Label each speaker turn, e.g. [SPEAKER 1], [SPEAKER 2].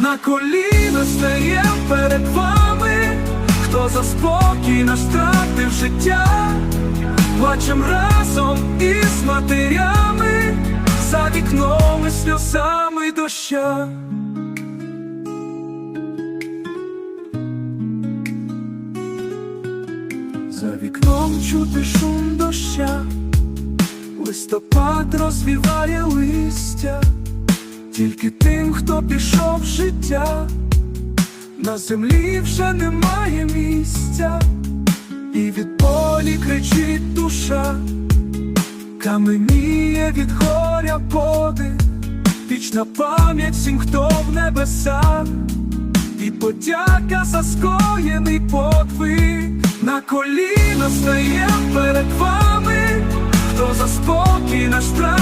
[SPEAKER 1] на коліна стає перед вами, хто за спокій наш життя, плачем разом із матерями, за вікном і сльозами доща. За вікном чути шум доща, листопад розвіває листя, тільки тим, хто пішов в життя, на землі вже немає місця, і від болі кричить душа, каменіє від горя подих, вічна пам'ять всім, хто в небесах. І подяка за скоєний подвиг. На коліна стає перед вами, хто за спокій наш життя.